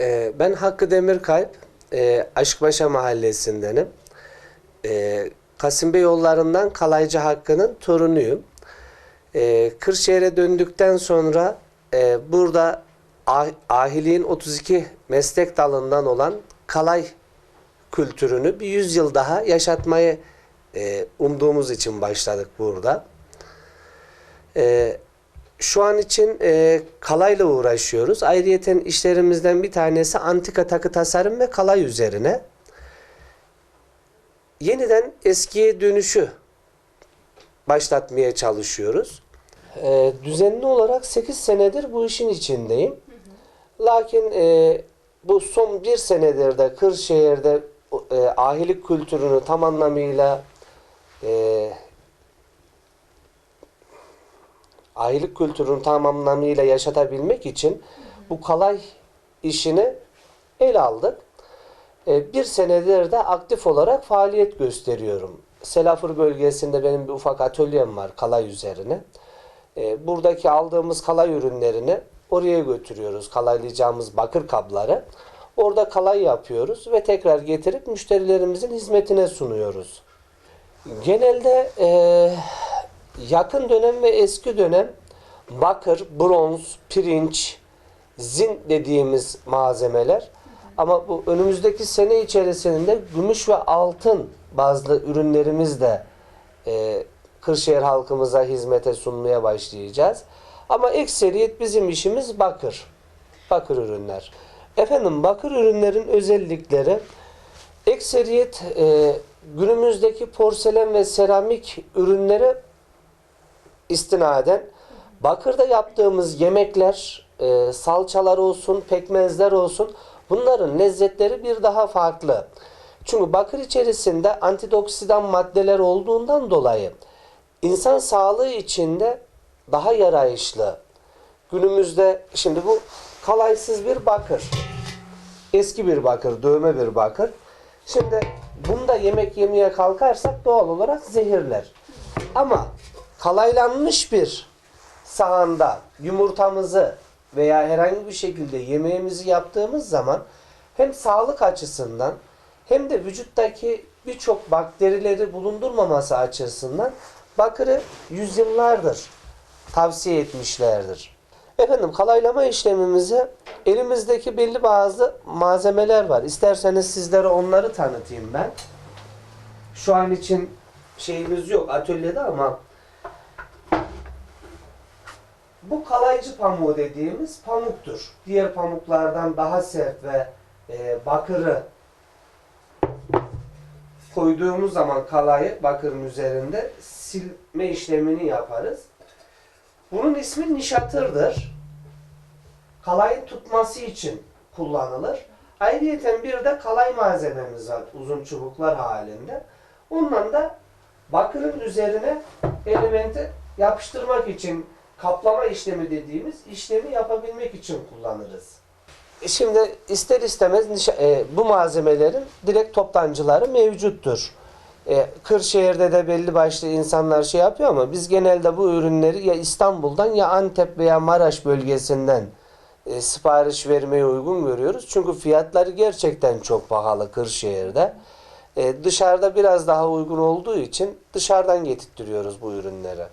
Ee, ben Hakkı Demirkalp, e, Aşkbaşa mahallesindenim. E, Kasım yollarından Kalaycı Hakkı'nın torunuyum. E, Kırşehir'e döndükten sonra e, burada ah- ahiliğin 32 meslek dalından olan kalay kültürünü bir yüzyıl daha yaşatmayı e, umduğumuz için başladık burada. E, şu an için e, kalayla uğraşıyoruz. Ayrıyeten işlerimizden bir tanesi antika takı tasarım ve kalay üzerine. Yeniden eskiye dönüşü başlatmaya çalışıyoruz. E, düzenli olarak 8 senedir bu işin içindeyim. Lakin e, bu son bir senedir de Kırşehir'de e, ahilik kültürünü tam anlamıyla e, ahilik kültürünü tam anlamıyla yaşatabilmek için bu kalay işini el aldık. E, bir senedir de aktif olarak faaliyet gösteriyorum. Selafır bölgesinde benim bir ufak atölyem var kalay üzerine. E, buradaki aldığımız kalay ürünlerini oraya götürüyoruz. Kalaylayacağımız bakır kabları. Orada kalay yapıyoruz ve tekrar getirip müşterilerimizin hizmetine sunuyoruz. Genelde e, yakın dönem ve eski dönem bakır, bronz, pirinç, zin dediğimiz malzemeler. Ama bu önümüzdeki sene içerisinde gümüş ve altın bazlı ürünlerimiz de e, Kırşehir halkımıza hizmete sunmaya başlayacağız. Ama ekseriyet bizim işimiz bakır. Bakır ürünler. Efendim bakır ürünlerin özellikleri ekseriyet e, günümüzdeki porselen ve seramik ürünlere istinaden bakırda yaptığımız yemekler, e, salçalar olsun, pekmezler olsun bunların lezzetleri bir daha farklı. Çünkü bakır içerisinde antioksidan maddeler olduğundan dolayı insan sağlığı içinde daha yarayışlı. Günümüzde şimdi bu kalaysız bir bakır. Eski bir bakır, dövme bir bakır. Şimdi bunda yemek yemeye kalkarsak doğal olarak zehirler. Ama kalaylanmış bir sahanda yumurtamızı veya herhangi bir şekilde yemeğimizi yaptığımız zaman hem sağlık açısından hem de vücuttaki birçok bakterileri bulundurmaması açısından bakırı yüzyıllardır tavsiye etmişlerdir. Efendim kalaylama işlemimize elimizdeki belli bazı malzemeler var. İsterseniz sizlere onları tanıtayım ben. Şu an için şeyimiz yok atölyede ama bu kalaycı pamuğu dediğimiz pamuktur. Diğer pamuklardan daha sert ve e, bakırı koyduğumuz zaman kalayı bakırın üzerinde silme işlemini yaparız. Bunun ismi nişatırdır. Kalayın tutması için kullanılır. Ayrıca bir de kalay malzememiz var uzun çubuklar halinde. Ondan da bakırın üzerine elementi yapıştırmak için kaplama işlemi dediğimiz işlemi yapabilmek için kullanırız. E Şimdi ister istemez e, bu malzemelerin direkt toptancıları mevcuttur. E, Kırşehir'de de belli başlı insanlar şey yapıyor ama biz genelde bu ürünleri ya İstanbul'dan ya Antep veya Maraş bölgesinden sipariş vermeye uygun görüyoruz. Çünkü fiyatları gerçekten çok pahalı Kırşehir'de. Dışarıda biraz daha uygun olduğu için dışarıdan getirtiyoruz bu ürünleri.